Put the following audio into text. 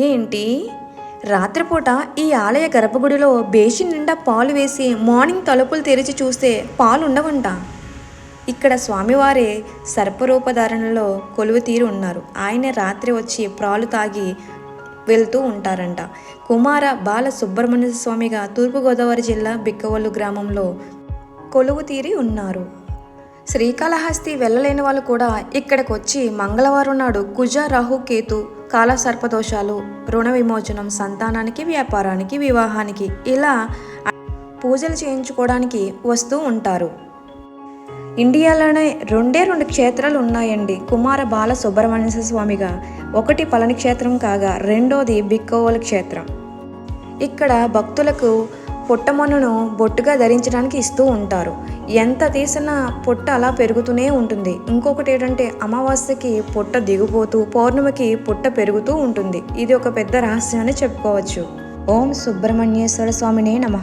ఏంటి? రాత్రిపూట ఈ ఆలయ గర్భగుడిలో బేసి నిండా పాలు వేసి మార్నింగ్ తలుపులు తెరిచి చూస్తే పాలు ఉండవంట ఇక్కడ స్వామివారే సర్పరూపధారణలో కొలువు తీరు ఉన్నారు. ఆయనే రాత్రి వచ్చి ప్రాలు తాగి వెళ్తూ ఉంటారంట. కుమార బాల సుబ్రహ్మణ్య స్వామిగా తూర్పుగోదావరి జిల్లా బిక్కవల్లు గ్రామంలో కొలువు తీరి ఉన్నారు. శ్రీకాళహస్తి వెళ్ళలేని వాళ్ళు కూడా ఇక్కడికి వచ్చి మంగళవారం నాడు కుజ రాహు కేతు కాల సర్పదోషాలు రుణ విమోచనం సంతానానికి వ్యాపారానికి వివాహానికి ఇలా పూజలు చేయించుకోవడానికి వస్తూ ఉంటారు. ఇండియాలోనే రెండే రెండు క్షేత్రాలు ఉన్నాయండి. కుమార బాల సుబ్రహ్మణ్య స్వామిగా ఒకటి పళని క్షేత్రం కాగా రెండోది బిక్కోవల క్షేత్రం. ఇక్కడ భక్తులకు పుట్టమన్నును బొట్టుగా ధరించడానికి ఇస్తూ ఉంటారు. ఎంత తీసినా పొట్ట అలా పెరుగుతూనే ఉంటుంది. ఇంకొకటి ఏంటంటే అమావాస్యకి పొట్ట దిగిపోతూ పౌర్ణమికి పొట్ట పెరుగుతూ ఉంటుంది. ఇది ఒక పెద్ద రహస్యం అని చెప్పుకోవచ్చు. ఓం సుబ్రహ్మణ్యేశ్వర స్వామినే నమ.